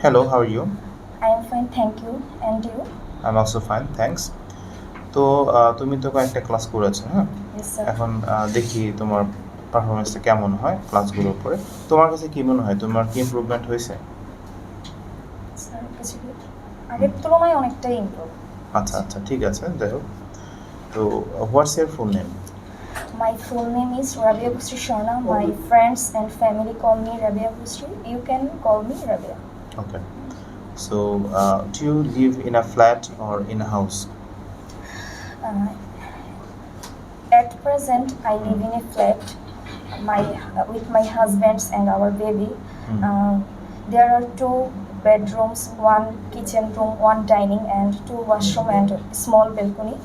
Hello, how are you? I am fine, thank you. And you? I'm also fine, thanks. তো আহ, তুমি তো কয়েকটা class করেছ হ্যাঁ Yes, sir. এখন দেখি তোমার পারফরমেন্সটা কেমন হয় ক্লাসগুলোর উপরে তোমার কাছে কি মনে হয় তোমার কি ইমপ্রুভমেন্ট হয়েছে আগের তুলনায় অনেকটাই ইমপ্রুভ আচ্ছা আচ্ছা ঠিক আছে যাই হোক তো what's your full name My full name is Rabia Busri Sharna. My friends and family call me Rabia Busri. You can call me Rabia. okay. So uh, do you live in a flat or in a house uh, at present i live in a flat. My with my husband's and our baby. Mm. uh, there are two bedrooms one kitchen room one dining and two washroom hmm. and small balcony.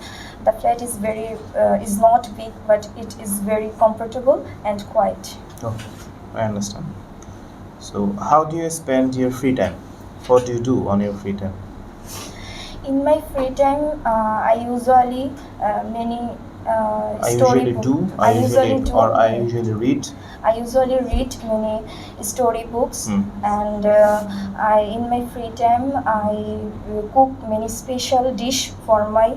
The flat is very uh, is not big but it is very comfortable and quiet. Okay. I understand. So, how do you spend your free time? What do you do on your free time? In my free time, uh, I usually uh, many uh, I story usually book- do, I usually do, or I usually read. I usually read many story books Hmm. and uh, I in my free time I cook many special dish for my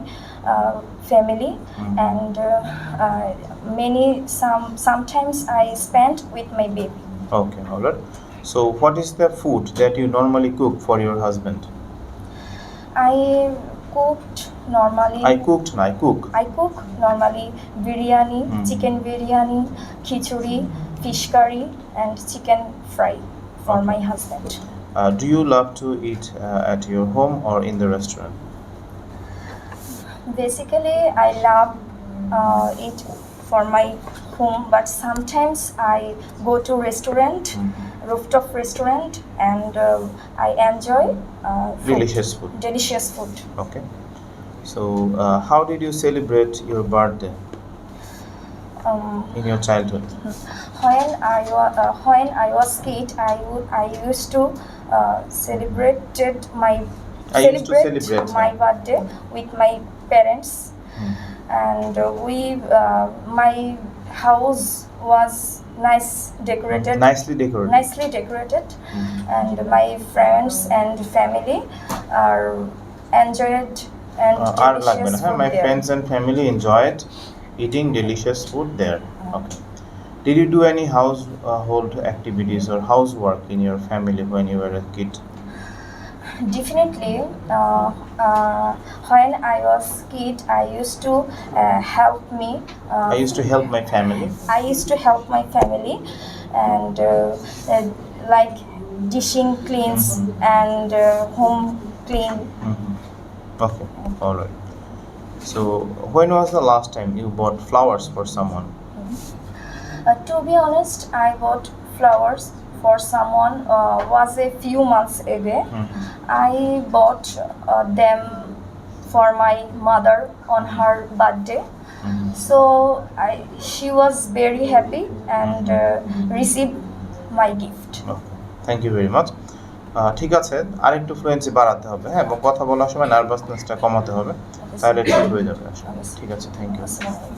uh, family Hmm. and uh, uh, many some sometimes I spend with my baby. Okay, all right. So, what is the food that you normally cook for your husband? I cooked normally. I cooked, no, I cook. I cook normally biryani, Hmm. chicken biryani, khichuri, fish curry, and chicken fry for Okay. my husband. Uh, do you love to eat uh, at your home or in the restaurant? Basically, I love uh, it for my home, but sometimes I go to restaurant, rooftop restaurant, and uh, I enjoy uh, food. Delicious food. delicious food. Okay. So, uh, how did you celebrate your birthday Um, in your childhood? when I was uh, when I was kid, I would I used to uh, celebrated my I used to celebrate, my birthday with my parents, Hmm and uh, we uh, my house was nice decorated, Nicely decorated. nicely decorated, Mhm. and my friends and family are enjoyed and Uh, আর লাগবে না delicious হ্যাঁ food my there. friends and family enjoyed eating delicious food there okay did you do any household activities or housework in your family when you were a kid Definitely, uh, uh, when I was kid, I used to uh, help me. Uh, i used to help my family I used to help my family, and uh, uh, like dishing cleans Mhm. and uh, home clean. Mhm. okay all right so when was the last time you bought flowers for someone Uh, to be honest, I bought flowers for someone uh, was a few months ago. Mhm. I bought uh, them for my mother on her birthday. Mhm. So I, she was very happy and uh, received my gift. Thank you very much ঠিক আছে আরেকটু fluency বাড়াতে হবে হ্যাঁ এবং কথা বলার সময় নার্ভাসনেসটা কমাতে হবে তাহলে ঠিক হয়ে যাবে আসলে ঠিক আছে থ্যাংক ইউ.